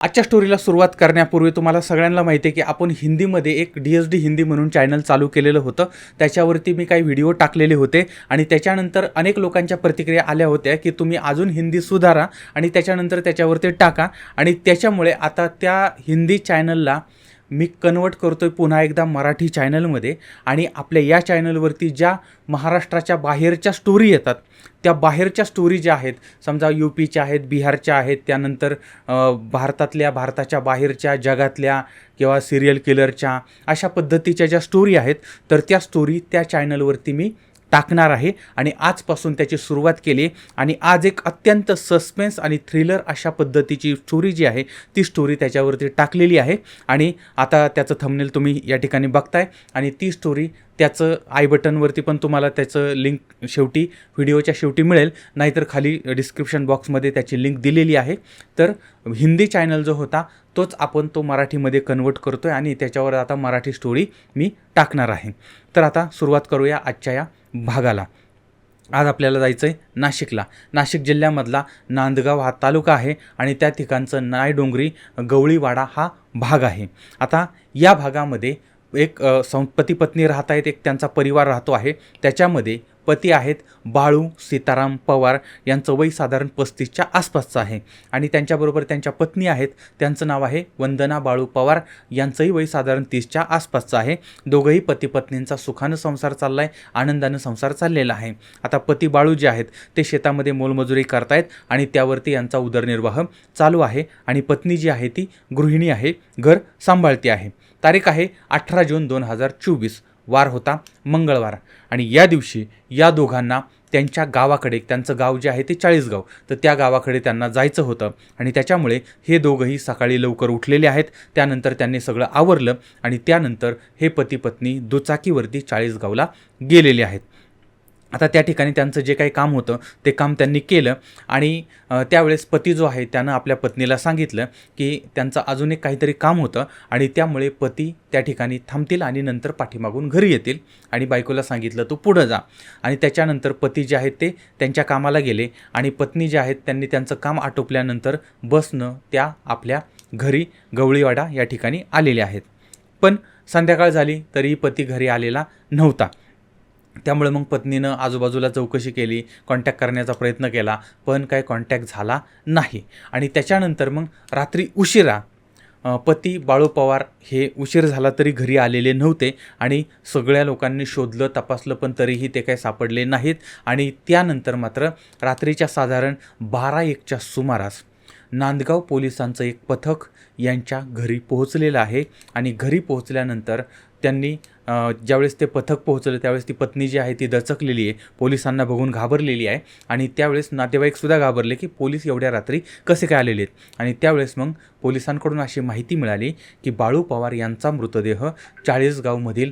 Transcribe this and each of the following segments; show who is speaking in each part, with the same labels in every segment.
Speaker 1: आजच्या स्टोरीला सुरुवात करण्यापूर्वी तुम्हाला सगळ्यांना माहिती आहे की आपण हिंदीमध्ये एक डी एस डी हिंदी म्हणून चॅनल चालू केलेलं होतं. त्याच्यावरती मी काही व्हिडिओ टाकलेले होते आणि त्याच्यानंतर अनेक लोकांच्या प्रतिक्रिया आल्या होत्या की तुम्ही अजून हिंदी सुधारा आणि त्याच्यानंतर त्याच्यावरती टाका. आणि त्याच्यामुळे आता त्या हिंदी चॅनलला मी कन्वर्ट करतो आहे पुन्हा एकदा मराठी चॅनलमध्ये आणि आपल्या या चॅनलवरती ज्या महाराष्ट्राच्या बाहेरच्या स्टोरी येतात त्या बाहेरच्या स्टोरी ज्या आहेत समजा यू पीच्या आहेत बिहारच्या आहेत त्यानंतर भारतातल्या भारताच्या बाहेरच्या जगातल्या किंवा सिरियल किलरच्या अशा पद्धतीच्या ज्या स्टोरी आहेत तर त्या स्टोरी त्या चॅनलवरती मी टाकणार आहे आणि आजपासून त्याची सुरुवात केली आणि आज एक अत्यंत सस्पेन्स आणि थ्रिलर अशा पद्धतीची स्टोरी जी आहे ती स्टोरी त्याच्यावरती टाकलेली आहे. आणि आता त्याचं थंबनेल तुम्ही या ठिकाणी बघताय. आणि ती स्टोरी त्याचं आय बटनवरती पण तुम्हाला त्याचं लिंक शेवटी व्हिडिओच्या शेवटी मिळेल. नाहीतर खाली डिस्क्रिप्शन बॉक्समध्ये त्याची लिंक दिलेली आहे. तर हिंदी चॅनल जो होता तोच आपण तो मराठीमध्ये कन्वर्ट करतो आहे आणि त्याच्यावर आता मराठी स्टोरी मी टाकणार आहे. तर आता सुरुवात करूया आजच्या या भागाला. आज आपल्याला जायचं आहे नाशिकला. नाशिक जिल्ह्यामधला नांदगाव हा तालुका आहे आणि त्या ठिकाणचं नायडोंगरी गवळीवाडा हा भाग आहे. आता या भागामध्ये एक अ, पत्नी राहत आहेत एक त्यांचा परिवार राहतो आहे. त्याच्यामध्ये पती आहेत बाळू सीताराम पवार यांचं वय साधारण पस्तीसच्या आसपासचं आहे. आणि त्यांच्याबरोबर त्यांच्या पत्नी आहेत. त्यांचं नाव आहे वंदना बाळू पवार. यांचंही वय साधारण तीसच्या आसपासचं आहे. दोघंही पती पत्नींचा सुखानं संसार चालला आहे आनंदानं संसार चाललेला आहे. आता पती बाळू जे आहेत ते शेतामध्ये मोलमजुरी करतायत आणि त्यावरती यांचा उदरनिर्वाह चालू आहे. आणि पत्नी जी आहे ती गृहिणी आहे घर सांभाळते आहे. तारीख आहे अठरा जून दोन हजार चोवीस. वार होता मंगळवार. आणि या दिवशी या दोघांना त्यांच्या गावाकडे त्यांचं गाव जे आहे ते चाळीसगाव तर त्या गावाकडे त्यांना जायचं होतं. आणि त्याच्यामुळे हे दोघंही सकाळी लवकर उठलेले आहेत. त्यानंतर त्यांनी सगळं आवरलं आणि त्यानंतर हे पती पत्नी दुचाकीवरती चाळीसगावला गेलेले आहेत. आता त्या ठिकाणी त्यांचं जे काही काम होतं ते काम त्यांनी केलं आणि त्यावेळेस पती जो आहे त्यानं आपल्या पत्नीला सांगितलं की त्यांचं अजून एक काहीतरी काम होतं आणि त्यामुळे पती त्या ठिकाणी थांबतील आणि नंतर पाठीमागून घरी येतील आणि बायकोला सांगितलं तू पुढं जा. आणि त्याच्यानंतर पती जे आहेत ते त्यांच्या कामाला गेले आणि पत्नी जे आहेत त्यांनी त्यांचं काम आटोपल्यानंतर बसनं त्या आपल्या घरी गवळीवाडा या ठिकाणी आलेल्या आहेत. पण संध्याकाळ झाली तरी पती घरी आलेला नव्हता. त्यामुळे मग पत्नीनं आजूबाजूला चौकशी केली कॉन्टॅक्ट करण्याचा प्रयत्न केला पण काय कॉन्टॅक्ट झाला नाही. आणि त्याच्यानंतर मग रात्री उशिरा पती बाळू पवार हे उशीर झाला तरी घरी आलेले नव्हते आणि सगळ्या लोकांनी शोधलं तपासलं पण तरीही ते काही सापडले नाहीत. आणि त्यानंतर मात्र रात्रीच्या साधारण बारा एकच्या सुमारास नांदगाव पोलिसांचं एक पथक यांच्या घरी पोहोचलेलं आहे. आणि घरी पोहोचल्यानंतर त्यांनी ज्यावेळेस ते पथक पोहोचलं त्यावेळेस ती पत्नी जी आहे ती दचकलेली आहे. पोलिसांना बघून घाबरलेली आहे. आणि त्यावेळेस नातेवाईकसुद्धा घाबरले की पोलीस एवढ्या रात्री कसे काय आलेले आहेत? आणि त्यावेळेस मग पोलिसांकडून अशी माहिती मिळाली की बाळू पवार यांचा मृतदेह चाळीसगावमधील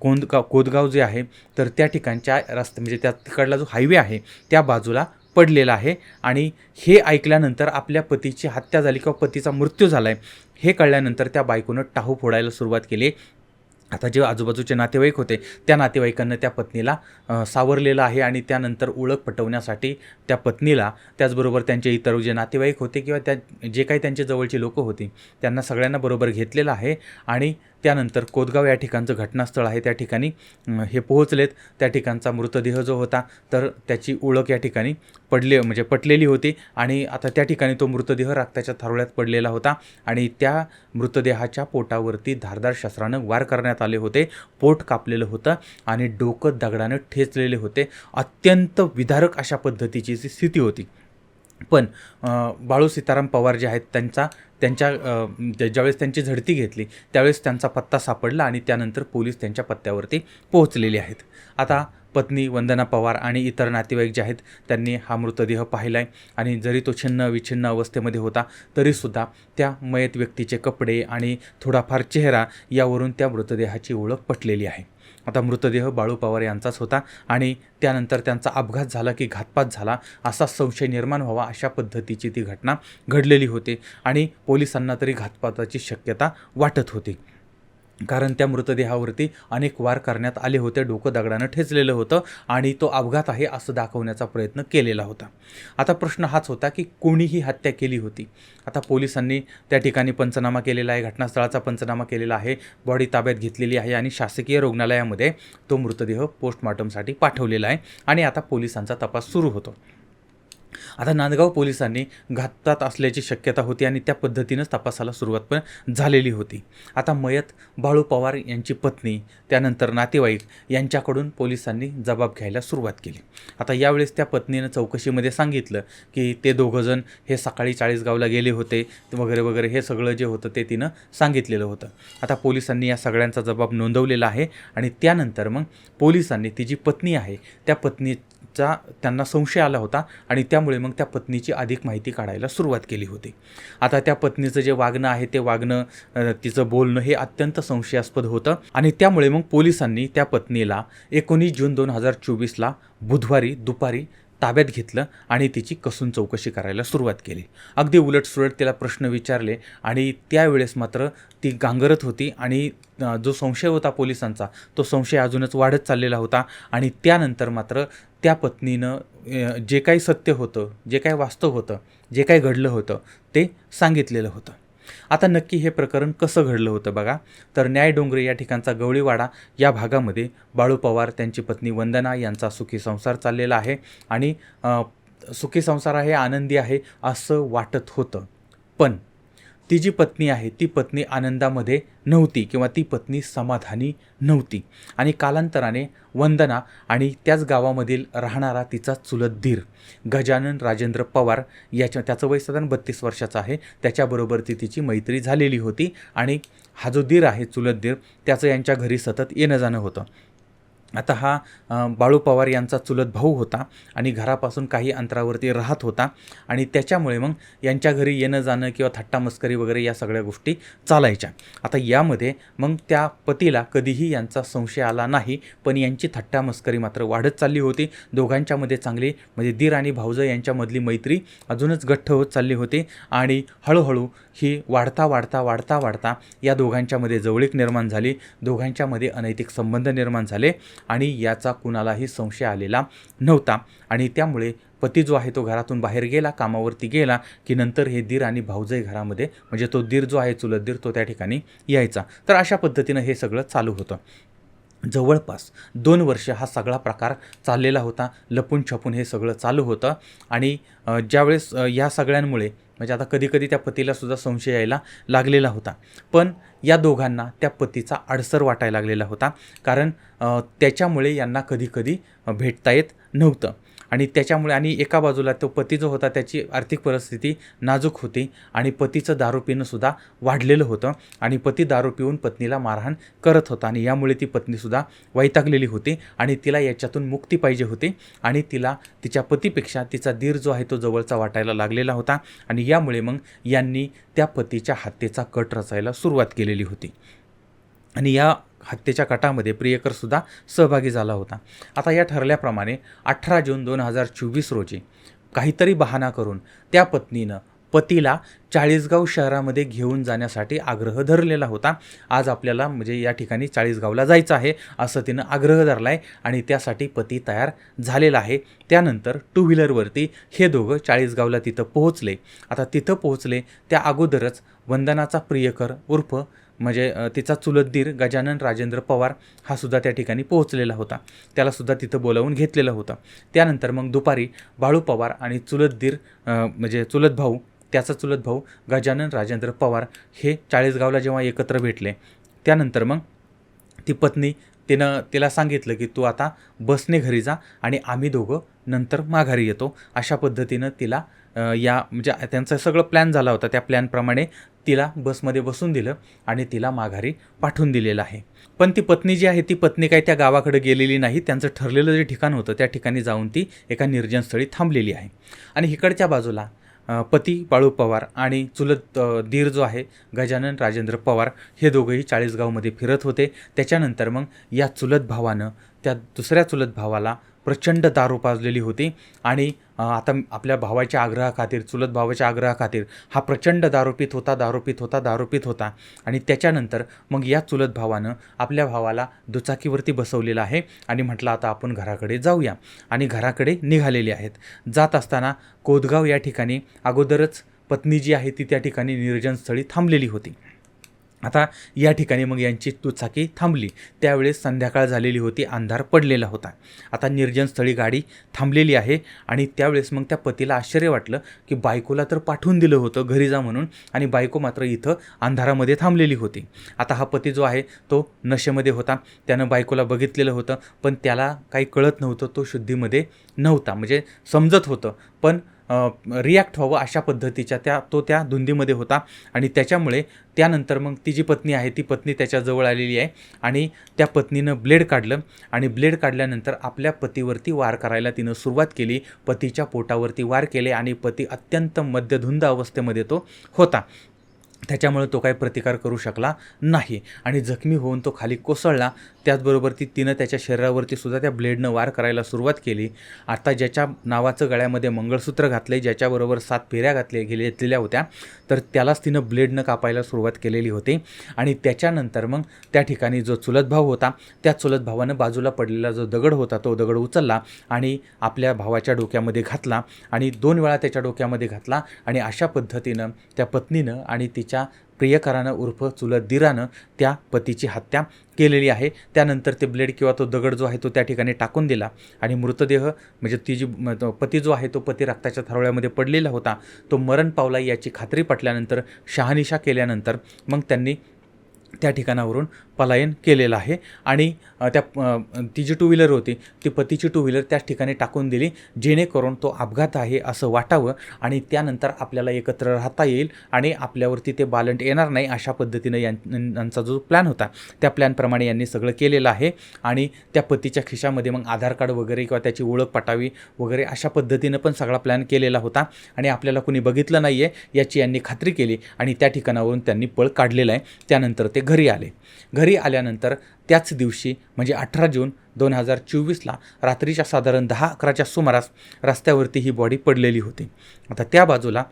Speaker 1: कोंदगाव कोदगाव जे आहे तर त्या ठिकाणच्या रस्ते म्हणजे त्या तिकडला जो हायवे आहे त्या बाजूला पडलेला आहे. आणि हे ऐकल्यानंतर आपल्या पतीची हत्या झाली किंवा पतीचा मृत्यू झाला आहे हे कळल्यानंतर त्या बायकोनं टाहू फोडायला सुरुवात केली. आता जे आजूबाजूचे नातेवाईक होते त्या नातेवाईकांना त्या पत्नीला सावरलेलं आहे आणि त्यानंतर ओळख पटवण्यासाठी त्या पत्नीला त्याचबरोबर त्यांचे इतर जे नातेवाईक होते किंवा त्या जे काही त्यांचे जवळचे लोकं होती त्यांना सगळ्यांना बरोबर घेतलेलं आहे आणि त्यानंतर कोदगाव या ठिकाणचं घटनास्थळ आहे. त्या ठिकाणी हे पोहोचलेत. त्या ठिकाणचा मृतदेह जो होता तर त्याची ओळख या ठिकाणी पडले म्हणजे पटलेली होती. आणि आता त्या ठिकाणी तो मृतदेह रक्ताच्या थारोळ्यात पडलेला होता. आणि त्या मृतदेहाच्या पोटावरती धारदार शस्त्रानं वार करण्यात आले होते. पोट कापलेलं होतं आणि डोकं दगडानं ठेचलेले होते. अत्यंत विदारक अशा पद्धतीची जी स्थिती होती. पण बाळू सीताराम पवार जे आहेत त्यांचा त्यांच्या ज्या- ज्यावेळेस त्यांची झडती घेतली त्यावेळेस त्यांचा पत्ता सापडला आणि त्यानंतर पोलीस त्यांच्या पत्त्यावरती पोहोचलेले आहेत. आता पत्नी वंदना पवार आणि इतर नातेवाईक जे आहेत त्यांनी हा मृतदेह पाहिला आहे आणि जरी तो छिन्न विछिन्न अवस्थेमध्ये होता तरीसुद्धा त्या मयत व्यक्तीचे कपडे आणि थोडाफार चेहरा यावरून त्या मृतदेहाची ओळख पटलेली आहे. आता मृतदेह बाळू पवार यांचाच होता आणि त्यानंतर त्यांचा अपघात झाला की घातपात झाला असा संशय निर्माण व्हावा अशा पद्धतीची ती घटना घडलेली होती आणि पोलिसांना तरी घातपाताची शक्यता वाटत होती. कारण त्या मृतदेहावरती अनेक वार करण्यात आले होते डोकं दगडानं ठेचलेलं होतं आणि तो अपघात आहे असं दाखवण्याचा प्रयत्न केलेला होता. आता प्रश्न हाच होता की कोणी ही हत्या केली होती? आता पोलिसांनी त्या ठिकाणी पंचनामा केलेला आहे घटनास्थळाचा पंचनामा केलेला आहे बॉडी ताब्यात घेतलेली आहे आणि शासकीय रुग्णालयामध्ये तो मृतदेह पोस्टमॉर्टमसाठी पाठवलेला आहे आणि आता पोलिसांचा तपास सुरू होतो. आता नांदगाव पोलिसांनी घातात असल्याची शक्यता होती आणि त्या पद्धतीनंच तपासाला सुरुवात पण झालेली होती. आता मयत बाळू पवार यांची पत्नी त्यानंतर नातेवाईक यांच्याकडून पोलिसांनी जबाब घ्यायला सुरुवात केली. आता यावेळेस त्या पत्नीनं चौकशीमध्ये सांगितलं की ते दोघंजण हे सकाळी चाळीसगावला गेले होते वगैरे वगैरे हे सगळं जे होतं ते तिनं सांगितलेलं होतं. आता पोलिसांनी या सगळ्यांचा जबाब नोंदवलेला आहे आणि त्यानंतर मग पोलिसांनी ती जी पत्नी आहे त्या पत्नी चा त्यांना संशय आला होता आणि त्यामुळे मग त्या पत्नीची अधिक माहिती काढायला सुरुवात केली होती. आता त्या पत्नीचं जे वागणं आहे ते वागणं तिचं बोलणं हे अत्यंत संशयास्पद होतं आणि त्यामुळे मग पोलिसांनी त्या पत्नीला एकोणीस जून दोन हजार चोवीसला बुधवारी दुपारी ताब्यात घेतलं आणि तिची कसून चौकशी करायला सुरुवात केली. अगदी उलटसुलट तिला प्रश्न विचारले आणि त्यावेळेस मात्र ती गांगरत होती आणि जो संशय होता पोलिसांचा तो संशय अजूनच वाढत चाललेला होता आणि त्यानंतर मात्र त्या पत्नीनं जे काही सत्य होतं जे काही वास्तव होतं जे काही घडलं होतं ते सांगितलेलं होतं. आता नक्की हे प्रकरण कसं घडलं होतं बघा. तर न्याय डोंगरे या ठिकाणचा गवळीवाडा या भागामध्ये बाळू पवार त्यांची पत्नी वंदना यांचा सुखी संसार चाललेला आहे आणि सुखी संसार आहे आनंदी आहे असं वाटत होतं. पण ती जी पत्नी आहे ती पत्नी आनंदामध्ये नव्हती किंवा ती पत्नी समाधानी नव्हती. आणि कालांतराने वंदना आणि त्याच गावामधील राहणारा तिचा चुलत धीर गजानन राजेंद्र पवार याच्या त्याचं वय साधारण बत्तीस वर्षाचं आहे. त्याच्याबरोबर ती तिची मैत्री झालेली होती आणि हा जो धीर आहे चुलत धीर त्याचं यांच्या घरी सतत येणं जाणं होतं. आता हा बाळू पवार यांचा चुलत भाऊ होता आणि घरापासून काही अंतरावरती राहत होता आणि त्याच्यामुळे मग यांच्या घरी येणं जाणं किंवा थट्टा मस्करी वगैरे या सगळ्या गोष्टी चालायच्या. आता यामध्ये मग त्या पतीला कधीही यांचा संशय आला नाही पण यांची थट्टा मस्करी मात्र वाढत चालली होती. दोघांच्यामध्ये चांगली म्हणजे दीर आणि भाऊजं यांच्यामधली मैत्री अजूनच घट्ट होत चालली होती आणि हळूहळू ही वाढता वाढता वाढता वाढता या दोघांच्यामध्ये जवळीक निर्माण झाली. दोघांच्यामध्ये अनैतिक संबंध निर्माण झाले. आणि याचा कुणालाही संशय आलेला नव्हता. आणि त्यामुळे पती जो आहे तो घरातून बाहेर गेला कामावरती गेला की नंतर हे दीर आणि भाऊजय घरामध्ये म्हणजे तो दीर जो आहे चुलत दीर तो त्या ठिकाणी यायचा. तर अशा पद्धतीनं हे सगळं चालू होतं. जवळपास दोन वर्ष हा सगळा प्रकार चाललेला होता. लपून छपून हे सगळं चालू होतं. आणि ज्यावेळेस या सगळ्यांमुळे म्हणजे आता कधीकधी त्या पतीला सुद्धा संशय यायला लागलेला होता. पण या दोघांना त्या पतीचा अडसर वाटायला लागलेला होता. कारण त्याच्यामुळे यांना कधीकधी भेटता येत नव्हतं. आणि त्याच्यामुळे आणि एका बाजूला तो पती जो होता त्याची आर्थिक परिस्थिती नाजूक होती आणि पतीचं दारू पिणंसुद्धा वाढलेलं होतं आणि पती दारू पिऊन पत्नीला मारहाण करत होता आणि यामुळे ती पत्नीसुद्धा वैतागलेली होती आणि तिला याच्यातून मुक्ती पाहिजे होती आणि तिला तिच्या पतीपेक्षा तिचा दीर जो आहे तो जवळचा वाटायला लागलेला होता आणि यामुळे मग यांनी त्या पतीच्या हत्येचा कट रचायला सुरुवात केलेली होती. आणि या हत्येच्या कटामध्ये प्रियकरसुद्धा सहभागी झाला होता. आता या ठरल्याप्रमाणे अठरा जून दोन हजार चोवीस रोजी काहीतरी बहाणा करून त्या पत्नीनं पतीला चाळीसगाव शहरामध्ये घेऊन जाण्यासाठी आग्रह धरलेला होता. आज आपल्याला म्हणजे या ठिकाणी चाळीसगावला जायचं आहे असं तिनं आग्रह धरला आहे आणि त्यासाठी पती तयार झालेला आहे. त्यानंतर टू व्हीलरवरती हे दोघं चाळीसगावला तिथं पोहोचले. आता तिथं पोहोचले त्या अगोदरच वंदनाचा प्रियकर उर्फ म्हणजे तिचा चुलत दीर गजानन राजेंद्र पवार हा सुद्धा त्या ठिकाणी पोहोचलेला होता. त्यालासुद्धा तिथं बोलावून घेतलेलं होतं. त्यानंतर मग दुपारी बाळू पवार आणि चुलत दीर म्हणजे चुलत भाऊ त्याचा चुलत भाऊ गजानन राजेंद्र पवार हे चाळीसगावला जेव्हा एकत्र भेटले त्यानंतर मग ती पत्नी तिनं तिला सांगितलं की तू आता बसने घरी जा आणि आम्ही दोघं नंतर माघारी येतो. अशा पद्धतीनं तिला या म्हणजे त्यांचा सगळं प्लॅन झाला होता. त्या प्लॅनप्रमाणे तिला बसमध्ये बसून दिलं आणि तिला माघारी पाठवून दिलेलं आहे. पण ती पत्नी जी आहे ती पत्नी काही त्या गावाकडे गेलेली नाही. त्यांचं ठरलेलं जे ठिकाण होतं त्या ठिकाणी जाऊन ती एका निर्जन स्थळी थांबलेली आहे. आणि इकडच्या बाजूला पती बाळू पवार आणि चुलत दीर जो आहे गजानन राजेंद्र पवार हे दोघंही चाळीसगावमध्ये फिरत होते. त्याच्यानंतर मग या चुलत भावानं त्या दुसऱ्या चुलत भावाला प्रचंड दारू पाजलेली होती. आणि आता आपल्या भावाच्या आग्रहाखातीर चुलत भावाच्या आग्रहाखातीर हा प्रचंड दारू पित होता दारू पित होता दारू पित होता. आणि त्याच्यानंतर मग या चुलत भावानं आपल्या भावाला दुचाकीवरती बसवलेलं आहे आणि म्हटलं आता आपण घराकडे जाऊया. आणि घराकडे निघालेले आहेत. जात असताना कोदगाव या ठिकाणी अगोदरच पत्नी जी आहे ती त्या ठिकाणी निर्जनस्थळी थांबलेली होती. आता या ठिकाणी मग यांची दुचाकी थांबली. त्यावेळेस संध्याकाळ झालेली होती अंधार पडलेला होता. आता निर्जनस्थळी गाडी थांबलेली आहे आणि त्यावेळेस मग त्या पतीला आश्चर्य वाटलं की बायकोला तर पाठवून दिलं होतं घरी जा म्हणून आणि बायको मात्र इथं अंधारामध्ये थांबलेली होती. आता हा पती जो आहे तो नशेमध्ये होता. त्यानं बायकोला बघितलेलं होतं पण त्याला काही कळत नव्हतं तो शुद्धीमध्ये नव्हता. म्हणजे समजत होतं पण रिॲक्ट व्हावं अशा पद्धतीच्या त्या तो त्या धुंदीमध्ये होता. आणि त्याच्यामुळे त्यानंतर मग ती जी पत्नी आहे ती पत्नी त्याच्याजवळ आलेली आहे. आणि त्या पत्नीनं ब्लेड काढलं. आणि ब्लेड काढल्यानंतर आपल्या पतीवरती वार करायला तिनं सुरुवात केली. पतीच्या पोटावरती वार केले आणि पती अत्यंत मध्यधुंद अवस्थेमध्ये तो होता. त्याच्यामुळे तो काही प्रतिकार करू शकला नाही. आणि जखमी होऊन तो खाली कोसळला. त्याचबरोबर ती तिनं त्याच्या शरीरावरती सुद्धा त्या ब्लेडनं वार करायला सुरुवात केली. आता ज्याच्या नावाचं गळ्यामध्ये मंगळसूत्र घातले ज्याच्याबरोबर सात फेऱ्या घातले गेले घेतलेल्या होत्या तर त्यालाच तिनं ब्लेडनं कापायला सुरुवात केलेली होती. आणि त्याच्यानंतर मग त्या ठिकाणी जो चुलत भाऊ होता त्या चुलत भावानं बाजूला पडलेला जो दगड होता तो दगड उचलला आणि आपल्या भावाच्या डोक्यामध्ये घातला आणि दोन वेळा त्याच्या डोक्यामध्ये घातला. आणि अशा पद्धतीनं त्या पत्नीनं आणि तिच्या प्रियकरानं उर्फ चुलत दिरानं त्या पतीची हत्या केलेली आहे. त्यानंतर ते ब्लेड किंवा तो दगड जो आहे तो त्या ठिकाणी टाकून दिला आणि मृतदेह म्हणजे ती जी तो पती जो आहे तो पती रक्ताच्या थारोळ्यामध्ये पडलेला होता तो मरण पावला याची खात्री पटल्यानंतर शहानिशा केल्यानंतर मग त्यांनी त्या ठिकाणावरून पलायन केलेलं आहे. आणि त्या ती जी टू व्हीलर होती ती पतीची टू व्हीलर त्याच ठिकाणी टाकून दिली जेणेकरून तो अपघात आहे असं वाटावं आणि त्यानंतर आपल्याला एकत्र राहता येईल आणि आपल्यावरती ते बालंट येणार नाही अशा पद्धतीनं यां यांचा जो प्लॅन होता त्या प्लॅनप्रमाणे यांनी सगळं केलेलं आहे. आणि त्या पतीच्या खिशामध्ये मग आधार कार्ड वगैरे किंवा त्याची ओळख पटावी वगैरे अशा पद्धतीनं पण सगळा प्लॅन केलेला होता. आणि आपल्याला कुणी बघितलं नाही आहे याची यांनी खात्री केली आणि त्या ठिकाणावरून त्यांनी पळ काढलेला आहे. त्यानंतर ते घरी आले. घरी आल्यानंतर त्याच दिवशी म्हणजे अठरा जून दोन हजार चोवीसला रात्रीच्या साधारण दहा अकराच्या सुमारास रस्त्यावरती ही बॉडी पडलेली होती. आता त्या बाजूला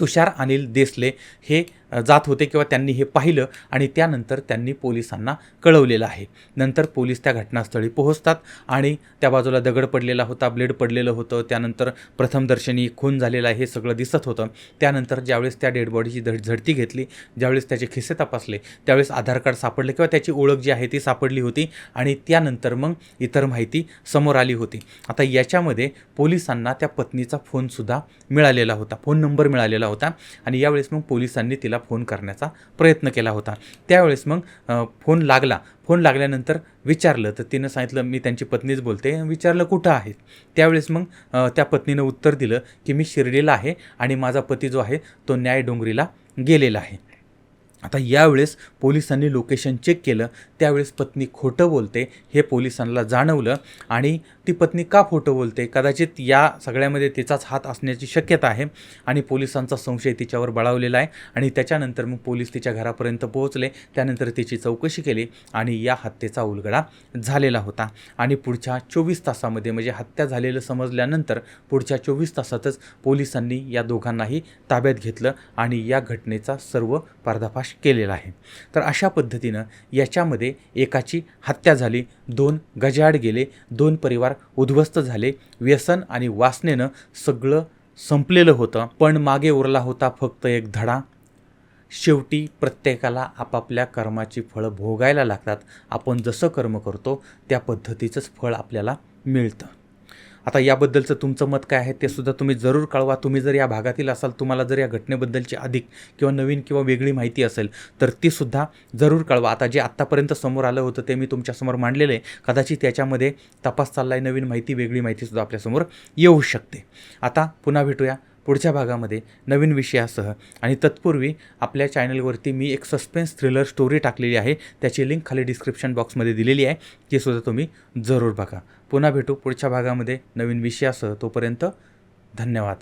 Speaker 1: तुषार अनिल देसले हे जात होते किंवा त्यांनी हे पाहिलं आणि त्यानंतर त्यांनी पोलिसांना कळवलेलं आहे. नंतर पोलीस त्या घटनास्थळी पोहोचतात आणि त्या बाजूला दगड पडलेला होता ब्लेड पडलेलं होतं त्यानंतर प्रथमदर्शनी खून झालेला आहे हे सगळं दिसत होतं. त्यानंतर ज्यावेळेस त्या डेड बॉडीची झड झडती घेतली ज्यावेळेस त्याचे खिसे तपासले त्यावेळेस आधार कार्ड सापडले किंवा त्याची ओळख जी आहे ती सापडली होती आणि त्यानंतर मग इतर माहिती समोर आली होती. आता याच्यामध्ये पोलिसांना त्या पत्नीचा फोनसुद्धा मिळालेला होता फोन नंबर मिळालेला होता आणि यावेळेस मग पोलिसांनी तिला फोन करण्याचा प्रयत्न केला होता. त्यावेळेस मग फोन लागला. फोन लागल्यानंतर विचारलं तर तिनं सांगितलं मी त्यांची पत्नीच बोलते. विचारलं कुठं आहे? त्यावेळेस मग त्या पत्नीनं उत्तर दिलं की मी शिर्डीला आहे आणि माझा पती जो आहे तो न्याय डोंगरीला गेलेला आहे. आता यावेळेस पोलिसांनी लोकेशन चेक केलं. त्यावेळेस पत्नी खोटं बोलते हे पोलिसांना जाणवलं आणि ती पत्नी का खोटं बोलते? कदाचित या सगळ्यामध्ये तिचाच हात असण्याची शक्यता आहे आणि पोलिसांचा संशय तिच्यावर बळावलेला आहे आणि त्याच्यानंतर मग पोलीस तिच्या घरापर्यंत पोहोचले. त्यानंतर तिची चौकशी केली आणि या हत्येचा उलगडा झालेला होता. आणि पुढच्या चोवीस तासामध्ये म्हणजे हत्या झालेलं समजल्यानंतर पुढच्या चोवीस तासातच पोलिसांनी या दोघांनाही ताब्यात घेतलं आणि या घटनेचा सर्व पर्दाफाश केलेला आहे. तर अशा पद्धतीनं याच्यामध्ये एकाची हत्या झाली दोन गजाड गेले दोन परिवार उद्ध्वस्त झाले. व्यसन आणि वासनेनं सगळं संपलेलं होतं पण मागे उरला होता फक्त एक धडा. शेवटी प्रत्येकाला आपापल्या कर्माची फळं भोगायला लागतात. आपण जसं कर्म करतो त्या पद्धतीचंच फळ आपल्याला मिळतं. आता याबद्दलचं तुमचं मत काय आहे ते सुद्धा तुम्ही जरूर कळवा. तुम्ही जर या भागातील असाल तुम्हाला जर या घटनेबद्दलची अधिक किंवा नवीन किंवा वेगळी माहिती असेल तर ती सुद्धा जरूर कळवा. आता जे आत्तापर्यंत समोर आलं होतं ते मी तुमच्यासमोर मांडलेलं आहे. कदाचित त्याच्यामध्ये तपास चालला आहे नवीन माहिती वेगळी माहितीसुद्धा आपल्यासमोर येऊ शकते. आता पुन्हा भेटूया पुढच्या भागामध्ये नवीन विषयासह. आणि तत्पूर्वी आपल्या चॅनलवरती मी एक सस्पेन्स थ्रिलर स्टोरी टाकलेली आहे. त्याची लिंक खाली डिस्क्रिप्शन बॉक्समध्ये दिलेली आहे. ती सुद्धा तुम्ही जरूर बघा. पुन्हा भेटू पुढच्या भागामध्ये नवीन विषयासह तोपर्यंत धन्यवाद.